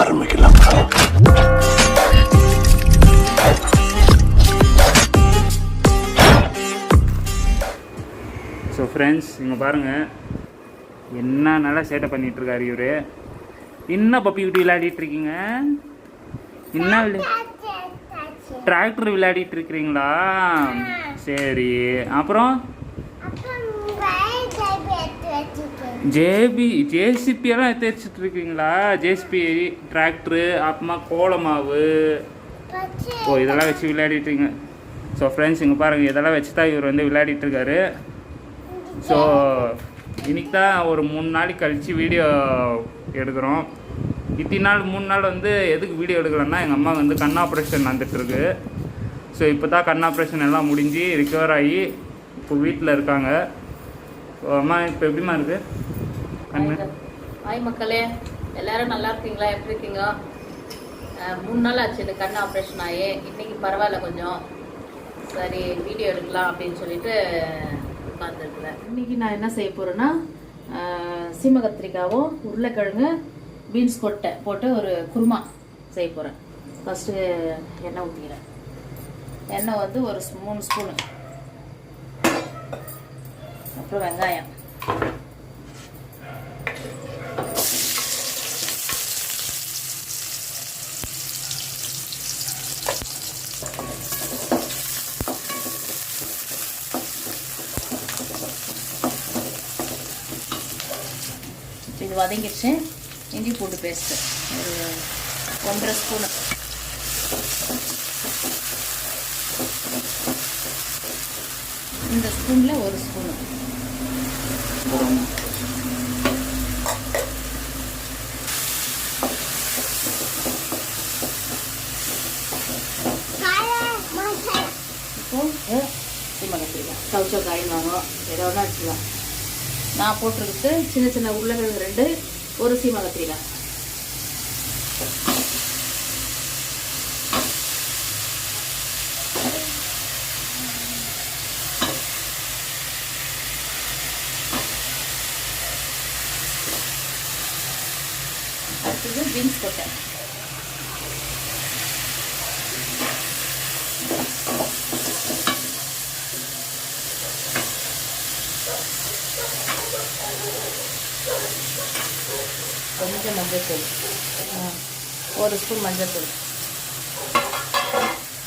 ஆரம்பிக்கலாம். So friends இங்கே பாருங்கள் என்ன நல்லா சேட்டை பண்ணிட்டு இருக்காரு இவரு. என்ன பப்பி குட்டி விளையாடிட்டு இருக்கீங்க என்ன டிராக்டர் விளையாடிட்டு இருக்கிறீங்களா சரி. அப்புறம்? ஜேபி ஜேசிபி எல்லாம் எடுத்து வச்சுட்டு இருக்கீங்களா ஜேசிபி டிராக்டரு அப்புறமா கோலமாவு. ஓ இதெல்லாம் வச்சு விளையாடிட்டு இருக்கீங்க ஸோ ஃப்ரெண்ட்ஸ் இங்கே பாருங்கள் இதெல்லாம் வச்சு தான் இவர் வந்து விளையாடிட்டு இருக்காரு ஸோ இன்னைக்கு தான் ஒரு மூணு நாளைக்கு கழித்து வீடியோ எடுக்கிறோம். இத்தனை நாள் மூணு நாள் வந்து எதுக்கு வீடியோ எடுக்கலன்னா எங்கள் அம்மா வந்து கண் ஆப்ரேஷன் வந்துட்டுருக்கு ஸோ இப்போ தான் கண் ஆப்ரேஷன் எல்லாம் முடிஞ்சு ரிகவர் ஆகி இப்போ வீட்டில் இருக்காங்க. அம்மா இப்போ எப்படிம்மா இருக்குது ஹாய் மக்களே எல்லாரும் நல்லா இருக்கீங்களா? எப்படி இருக்கீங்க? மூணு நாள் ஆச்சு இந்த கண் ஆப்ரேஷன் ஆகி. இன்னைக்கு பரவாயில்ல கொஞ்சம். சரி வீடியோ எடுக்கலாம் அப்படின்னு சொல்லிட்டு உட்காந்துருக்குறேன் இன்னைக்கு நான் என்ன செய்ய போறேன்னா அஹ் சீம கத்திரிக்காவும் உருளைக்கிழங்கு பீன்ஸ் கொட்டை போட்டு ஒரு குருமா செய்ய போகிறேன் ஃபஸ்ட்டு எண்ணெய் ஊற்றிக்கிறேன் எண்ணெய் வந்து ஒரு மூணு ஸ்பூனு அப்புறம் வெங்காயம் இது வதங்கிடுச்சு. இஞ்சி பூண்டு பேஸ்ட்டு ஒரு ஒன்றரை ஸ்பூனு இந்த ஸ்பூனில் ஒரு ஸ்பூனு இப்போ சீமை கத்திரிக்காய் சவுச்சோ காயின் வாங்கும் ஏதோ ஒன்றா வச்சுக்கலாம் நான் போட்டிருக்கிறது சின்ன சின்ன உருளைக்கிழங்கு ரெண்டு ஒரு சீமை கத்திரிக்காய். அடுத்தது பீன்ஸ் கொட்டை. கொஞ்சம் மஞ்சள்தூள் ஒரு ஸ்பூன் மஞ்சள்தூள்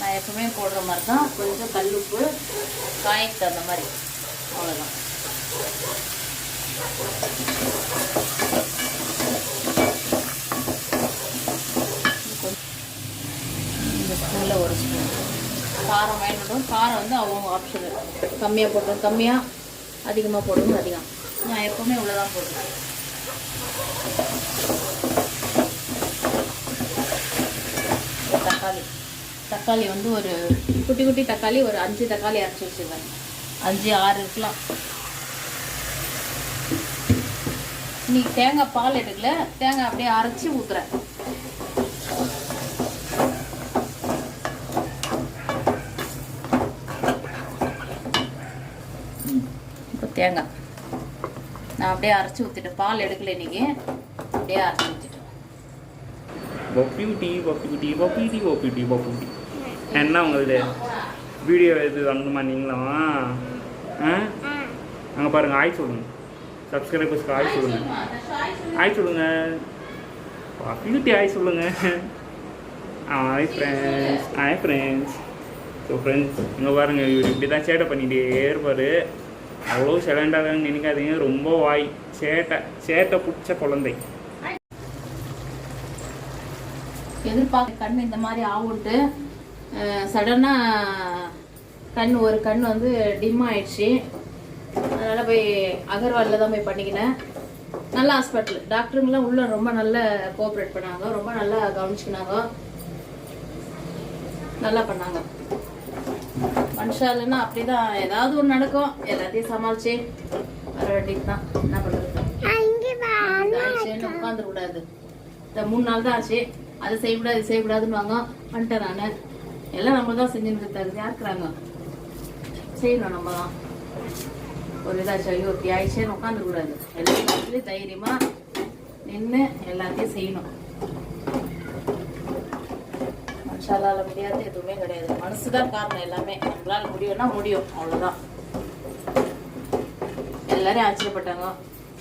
நான் எப்பவுமே போடுற மாதிரி தான் கொஞ்சம் கல்லுப்பு காய்க்கு தகுந்த மாதிரி. அவ்வளோதான் இந்த ஸ்பூனில் ஒரு ஸ்பூன். காரம் வேணும் காரம் வந்து அவங்க ஆப்ஷன் கம்மியாக போடுறோம் கம்மியாக அதிகமாக போடுவோம் அதிகம். நான் எப்பவுமே இவ்வளோதான் போடுறேன் தக்காளி. தக்காளி வந்து ஒரு குட்டி குட்டி தக்காளி ஒரு அஞ்சு தக்காளி அரைச்சி வச்சுருவேன். அஞ்சு ஆறு இருக்கலாம். இன்னைக்கு தேங்காய் பால் எடுக்கல? தேங்காய் அப்படியே அரைச்சி ஊற்றுறேன் இப்போ தேங்காய். நான் அப்படியே அரைச்சி ஊற்றிட்டேன் பால் எடுக்கல இன்னைக்கு. அப்படியே அரைச்சி ஊற்றிட்டேன் பப்பியூட்டி பப்பிக்குட்டி பப்பியூட்டி பப்பியூட்டி பப்பியூட்டி என்ன உங்களுது. வீடியோ இது வரணுமா நீங்களும் ஆ? அங்கே பாருங்கள் ஆய் சொல்லுங்க. சப்ஸ்கிரைபர்ஸ்க்கு ஆய் சொல்லுங்க. ஆய் சொல்லுங்க. பப்பியூட்டி ஆய் சொல்லுங்க. ஆய் ஃப்ரெண்ட்ஸ் ஆய் ஃப்ரெண்ட்ஸ் ஸோ ஃப்ரெண்ட்ஸ் இங்கே பாருங்கள் இவர் இப்படி தான் சேட்டை பண்ணிகிட்டே இருப்பார். அவ்வளோ சிலண்டாகன்னு நினைக்காதீங்க. ரொம்ப வாய். சேட்டை சேட்டை பிடிச்ச குழந்தை. எதிர்பார்க்க கண் இந்த மாதிரி ஆகுன்ட்டு சடனாக கண் ஒரு கண் வந்து டிம் ஆயிடுச்சு. அதனால் போய் அகர்வாலில் தான் போய் பண்ணிக்கினேன். நல்ல ஹாஸ்பிட்டல். டாக்டருங்களாம் உள்ள ரொம்ப நல்லா கோஆப்ரேட் பண்ணாங்க. ரொம்ப நல்லா கவனிச்சுக்கினாங்க. நல்லா பண்ணாங்க. மனுஷா இல்லைன்னா அப்படிதான். ஏதாவது ஒன்று நடக்கும். எல்லாத்தையும் சமாளிச்சு வர வேண்டியது தான். என்ன பண்ணுறது ஆயிடுச்சுன்னு உட்காந்துடக்கூடாது இந்த மூணு நாள் தான் ஆச்சு. அதை செய்யக்கூடாது இது செய்யக்கூடாதுன்னு வாங்க வந்துட்டேன் நான். எல்லாம் நம்ம தான் செஞ்சுட்டு தகுதி இருக்கிறாங்க செய்யணும் நம்ம தான். ஒரு இதாச்சு ஐயோ இப்படி ஆயிடுச்சேன்னு உட்காந்துக்கூடாது எல்லாத்தையும் தைரியமாக நின்று எல்லாத்தையும் செய்யணும். மனுஷாலால முடியாது எதுவுமே கிடையாது. மனசு தான் காரணம் எல்லாமே. நம்மளால முடியும்னா முடியும். அவ்வளோதான் எல்லாரும் ஆச்சரியப்பட்டாங்க.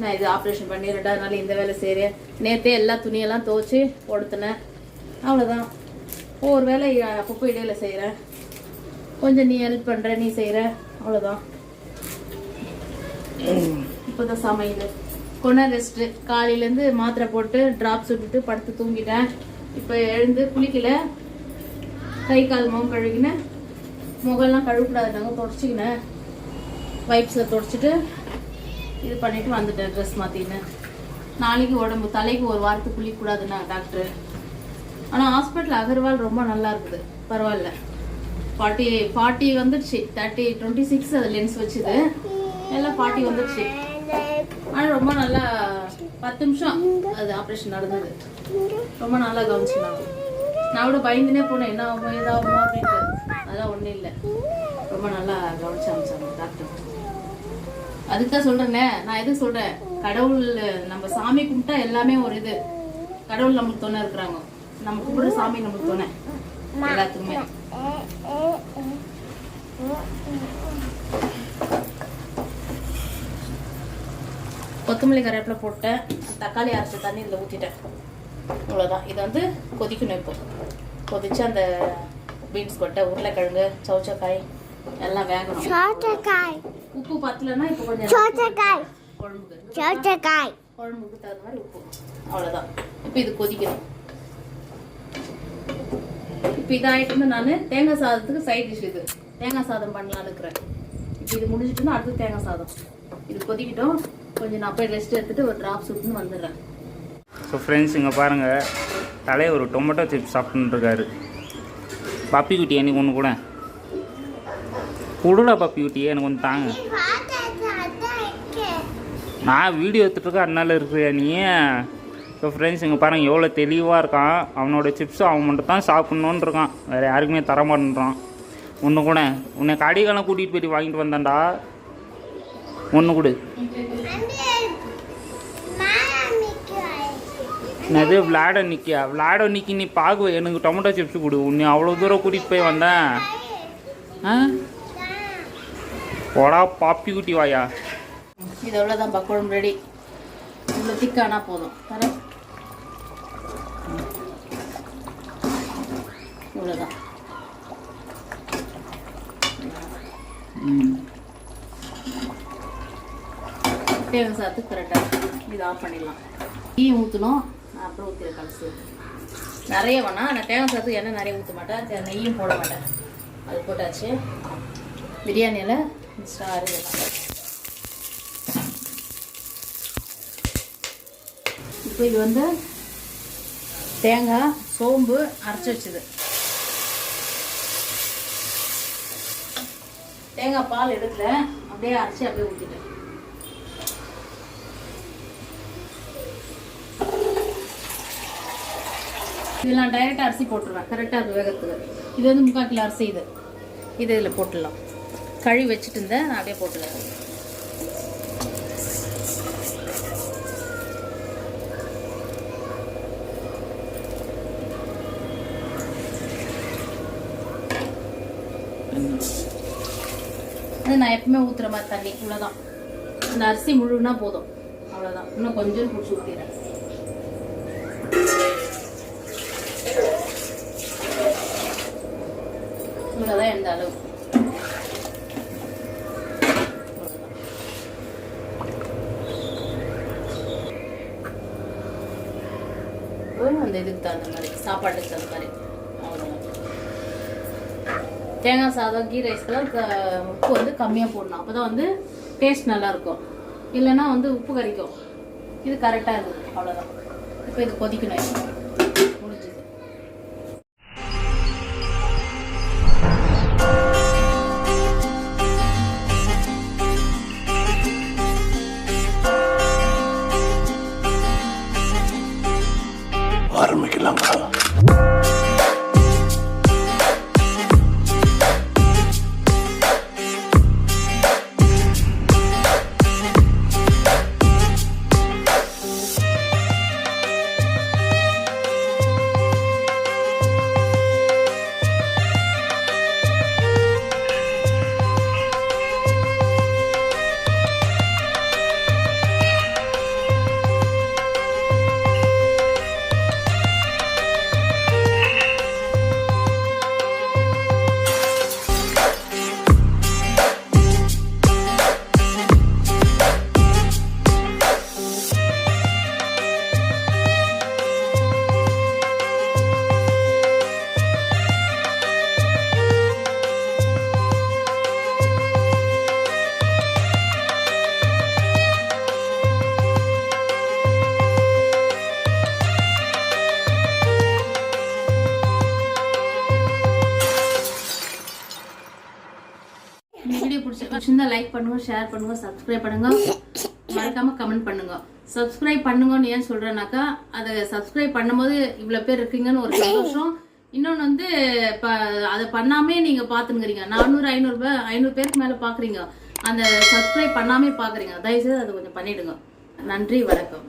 நான் இது ஆப்ரேஷன் பண்ணி ரெண்டாவது நாள் இந்த வேலை செய்கிறேன் நேற்றே எல்லா துணியெல்லாம் துவைச்சி கொடுத்துனேன் அவ்வளோதான் ஒவ்வொரு வேலை அப்பப்போ இடையில செய்கிறேன் கொஞ்சம் நீ ஹெல்ப் பண்ணுற நீ செய்கிற அவ்வளோதான் இப்போ தான் சமையல். கொண்டா ரெஸ்ட்டு காலையிலேருந்து மாத்திரை போட்டு ட்ராப்ஸ் விட்டுட்டு படுத்து தூங்கிட்டேன். இப்போ எழுந்து குளிக்கல. கை கால் முகம் கழுவிக்கினேன் முகம்லாம் கழுவக்கூடாது நாங்கள் தொடச்சிக்கினேன் வைப்ஸில் தொடச்சிட்டு இது பண்ணிட்டு வந்துட்டேன் ட்ரெஸ் மாற்றிக்கினேன் நாளைக்கு உடம்பு தலைக்கு ஒரு வாரத்துக்கு குளிக்கக்கூடாதுன்னா டாக்டர் ஆனால் ஹாஸ்பிட்டல் அகர்வால் ரொம்ப நல்லா இருக்குது. பரவாயில்ல. ஃபார்ட்டி ஃபார்ட்டி வந்துடுச்சு. தேர்ட்டி டுவெண்ட்டி சிக்ஸ் அது லென்ஸ் வச்சுது. எல்லாம் ஃபார்ட்டி வந்துடுச்சு. ஆனால் ரொம்ப நல்லா பத்து நிமிஷம் அது ஆப்ரேஷன் நடந்தது. ரொம்ப நல்லா கவனிச்சுனாங்க நான் கூட பயந்துனே போனேன். என்ன ஆகுமோ ஏதாகுமோ அப்படின்ட்டு. அதெல்லாம் ஒன்றும் இல்லை. ரொம்ப நல்லா கவனிச்சு அமைச்சாங்க டாக்டர் அதுக்கு தான் சொல்கிறேனே நான் எதுக்கு சொல்கிறேன் கடவுள் நம்ம சாமி கும்பிட்டா எல்லாமே ஒரு இது. கடவுள் நம்மளுக்கு துணை இருக்கிறாங்க. நம்ம கும்பிட்ற சாமி நம்மளுக்கு துணை. எல்லாத்துக்குமே. கொத்தமல்லி கருவேப்பில போட்டேன். தக்காளி அரைச்ச தண்ணி இதில் ஊற்றிட்டேன் இவ்வளோதான் இது வந்து கொதிக்கணும் இப்போ. கொதிச்சு அந்த பீன்ஸ் கொட்டை உருளைக்கிழங்கு சௌச்சக்காய் எல்லாம் வேகணும். சோட்டக்காய் உப்பு பத்தலைன்னா இப்போ கொஞ்சம் குழம்புக்கு குழம்புக்கு தகுந்த மாதிரி உப்பு. அவ்வளோதான் இப்போ இது கொதிக்கணும் இப்போ இதாகிட்டு நான் தேங்காய் சாதத்துக்கு சைட் டிஷ் இது. தேங்காய் சாதம் பண்ணலாம்னு இருக்கிறேன். இப்போ இது முடிஞ்சிட்டுன்னா அடுத்து தேங்காய் சாதம். இது கொதிக்கிட்டோம். கொஞ்சம் நான் போய் ரெஸ்ட் எடுத்துட்டு ஒரு ட்ராப்ஸ் விட்டுன்னு வந்துடுறேன். ஸோ ஃப்ரெண்ட்ஸ் இங்கே பாருங்கள் தலையை ஒரு டொமேட்டோ சிப்ஸ் சாப்பிட்டுருக்காரு இருக்காரு பப்பி குட்டி எனக்கு ஒன்று கூட. கொடுடா பப்பி குட்டி எனக்கு ஒன்று தாங்க. நான் வீடியோ எடுத்துகிட்டு இருக்கேன் அதனால இருக்கிறியா நீ? ஸோ ஃப்ரெண்ட்ஸ் இங்கே பாருங்கள் எவ்வளோ தெளிவாக இருக்கான். அவனோட சிப்ஸும் அவன் மட்டும் தான் சாப்பிட்ணுன்னு இருக்கான். வேறு யாருக்குமே தர மாட்டேன்றான். ஒன்று கூட. உன்னை கடைக்கெல்லாம் கூட்டிகிட்டு போயிட்டு வாங்கிட்டு வந்தான்டா. ஒன்று கொடு. என்னது விளாட நிற்கியா விளாட நிற்கி நீ பார்க்க எனக்கு டொமேட்டோ சிப்ஸ் கொடு. நீ அவ்வளோ தூரம் கூட்டிகிட்டு போய் வந்தேன். ஆ? போடா பாப்பி குட்டி வாயா. இது அவ்வளோதான் குழம்பு ரெடி இவ்வளோ திக்கானா போதும். தர இவ்வளோதான் தேவை சாத்து கரெக்டாக இது ஆஃப் பண்ணிடலாம். டீ ஊற்றணும் அப்புறம் ஊற்றிட கலசு நிறைய வேணாம். ஆனால் தேங்காய் சாத்து எண்ணெய் நிறைய ஊற்ற மாட்டேன். நெய்யும் போட மாட்டேன். அது போட்டாச்சு. பிரியாணியில் ஸ்டார் இப்போ இது வந்து தேங்காய் சோம்பு அரைச்சி வச்சது. தேங்காய் பால் எடுக்கல. அப்படியே அரைச்சி அப்படியே ஊற்றிட்டேன் இதில் நான் டைரெக்டாக அரிசி போட்டுருவேன். கரெக்டாக அது வேகத்துக்கு. இது வந்து முக்கால் கிலோ அரிசி இது. இது இதில் போட்டுடலாம். கழுவி வச்சுட்டு இருந்தேன் நான் அப்படியே போட்டுக்கிறேன் அது நான் எப்பவுமே ஊற்றுற மாதிரி தண்ணி. இவ்வளோதான் இந்த அரிசி முழுனா போதும். அவ்வளோதான் இன்னும் கொஞ்சம் பிடிச்சி ஊற்றிடுறேன் அந்த இதுக்கு தகுந்த மாதிரி சாப்பாட்டுக்கு தகுந்த மாதிரி. அவ்வளோதான் தேங்காய் சாதம் கீ ரைஸ்க்கெல்லாம் உப்பு வந்து கம்மியாக போடணும். அப்போ தான் வந்து டேஸ்ட் நல்லாயிருக்கும். இல்லைன்னா வந்து உப்பு கறிக்கும் இது கரெக்டாக இருக்குது அவ்வளோதான் இப்போ இது கொதிக்கணும். பிடிச்சிருந்தா லைக் பண்ணுங்க ஷேர் பண்ணுங்க சப்ஸ்கிரைப் பண்ணுங்க. மறக்காம கமெண்ட் பண்ணுங்க. சப்ஸ்கிரைப் பண்ணுங்கன்னு ஏன் சொல்றேனாக்கா அதை சப்ஸ்கிரைப் பண்ணும்போது இவ்வளோ பேர் இருக்கீங்கன்னு ஒரு சந்தோஷம். இன்னொன்று வந்து இப்போ அதை பண்ணாமே நீங்கள் பார்த்துங்கிறீங்க நானூறு ஐநூறு பேர் ஐநூறு பேருக்கு மேலே பார்க்குறீங்க அந்த சப்ஸ்கிரைப் பண்ணாமே பார்க்குறீங்க தயவுசெய்து அதை கொஞ்சம் பண்ணிடுங்க. நன்றி வணக்கம்.